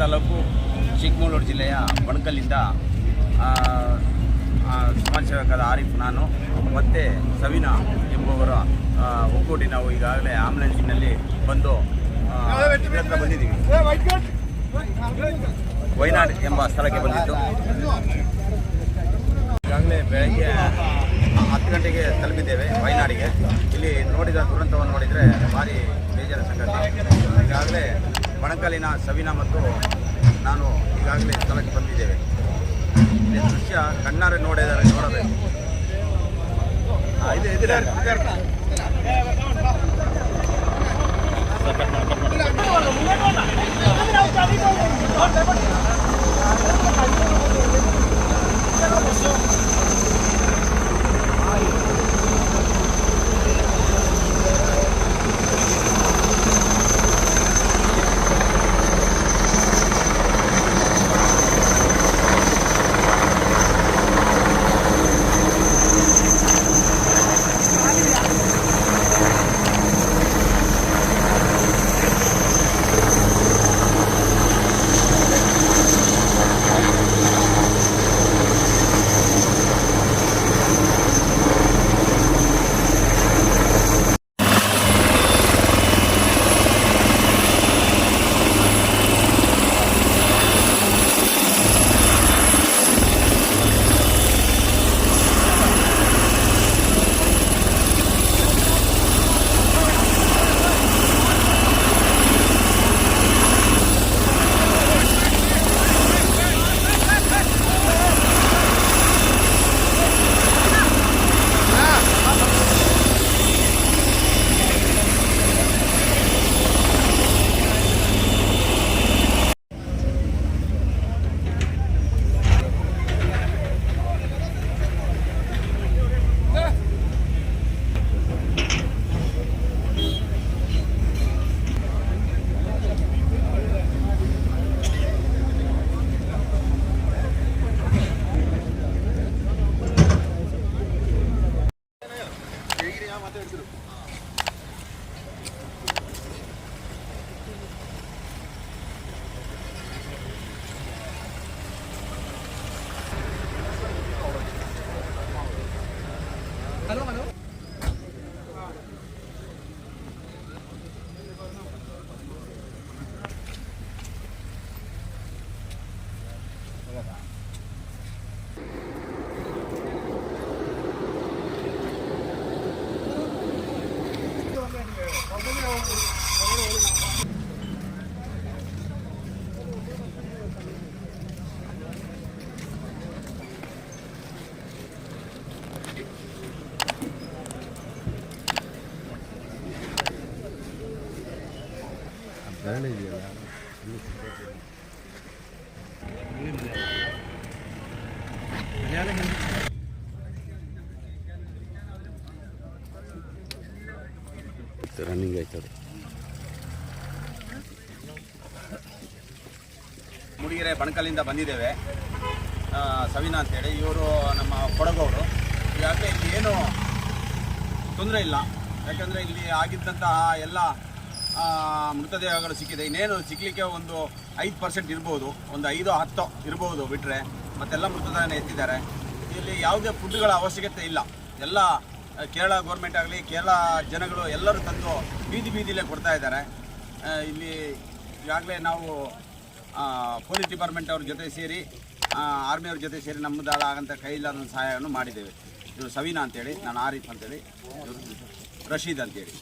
ತಾಲೂಕು ಚಿಕ್ಕಮಗಳೂರು ಜಿಲ್ಲೆಯ ಬಣಕಲ್ಲಿಂದ ಸಮಾಜ ಸೇವಕರಾದ ಆರಿಫ್ ನಾನು, ಮತ್ತು ಸವಿನಾ ಎಂಬುವರ ಒಗ್ಗೂಡಿ ನಾವು ಈಗಾಗಲೇ ಆಂಬುಲೆನ್ಸಿನಲ್ಲಿ ಬಂದು ಬಂದಿದ್ದೀವಿ. ವೈನಾಡ್ ಎಂಬ ಸ್ಥಳಕ್ಕೆ ಬಂದಿದ್ದು. ಈಗಾಗಲೇ ಬೆಳಗ್ಗೆ ಹತ್ತು ಗಂಟೆಗೆ ತಲುಪಿದ್ದೇವೆ ವೈನಾಡಿಗೆ. ಇಲ್ಲಿ ನೋಡಿದ ದುರಂತವನ್ನು ನೋಡಿದರೆ ಭಾರಿ ಬೇಜಾರ ಸಂಗತಿ. ಈಗಾಗಲೇ ಬಣಕಲ್ಲಿನ ಸವಿನಾ ಮತ್ತು ನಾನು ಈಗಾಗಲೇ ಸ್ಥಳಕ್ಕೆ ಬಂದಿದ್ದೇವೆ. ಇಲ್ಲಿ ದೃಶ್ಯ ಕಣ್ಣಾರೆ ನೋಡಿದರೆ ನೋಡಬೇಕು. ああ。ಇದೆಯಲ್ಲ? ಇದೆ ರನ್ನಿಂಗ್ ಆಯ್ತದೆ. ಮುಡಿಗೆರೆ ಬಣಕಲ್ಲಿಂದ ಬಂದಿದ್ದೇವೆ. ಸವಿನಾ ಅಂತ ಅಂತೇಳಿ ಇವರು ನಮ್ಮ ಕೊಡಗವರು. ಯಾಕೆ ಇಲ್ಲಿ ಏನು ತೊಂದರೆ ಇಲ್ಲ. ಯಾಕಂದರೆ ಇಲ್ಲಿ ಆಗಿದ್ದಂತಹ ಎಲ್ಲ ಮೃತದೇಹಗಳು ಸಿಕ್ಕಿದೆ. ಇನ್ನೇನು ಸಿಕ್ಕಲಿಕ್ಕೆ ಒಂದು ಐದು ಪರ್ಸೆಂಟ್ ಇರ್ಬೋದು, ಒಂದು ಐದು, ಹತ್ತು ಇರ್ಬೋದು ಬಿಟ್ಟರೆ ಮತ್ತೆಲ್ಲ ಮೃತದೇಹನ ಎತ್ತಿದ್ದಾರೆ. ಇಲ್ಲಿ ಯಾವುದೇ ಫುಡ್ಗಳ ಅವಶ್ಯಕತೆ ಇಲ್ಲ. ಎಲ್ಲ ಕೇರಳ ಗೌರ್ಮೆಂಟ್ ಆಗಲಿ, ಕೇರಳ ಜನಗಳು ಎಲ್ಲರೂ ತಂದು ಬೀದಿ ಬೀದಿಲೇ ಕೊಡ್ತಾ ಇದ್ದಾರೆ. ಇಲ್ಲಿ ಈಗಾಗಲೇ ನಾವು ಪೊಲೀಸ್ ಡಿಪಾರ್ಟ್ಮೆಂಟ್ ಅವ್ರ ಜೊತೆ ಸೇರಿ ಆರ್ಮಿಯವ್ರ ಜೊತೆ ಸೇರಿ ನಮ್ಮದಾದ ಆಗಂಥ ಕೈಲಾದ ಸಹಾಯವನ್ನು ಮಾಡಿದ್ದೇವೆ. ಇವರು ಸವೀನಾ ಅಂತೇಳಿ, ನಾನು ಆರಿಫ್ ಅಂತೇಳಿ ರಶೀದ್ ಅಂತೇಳಿ.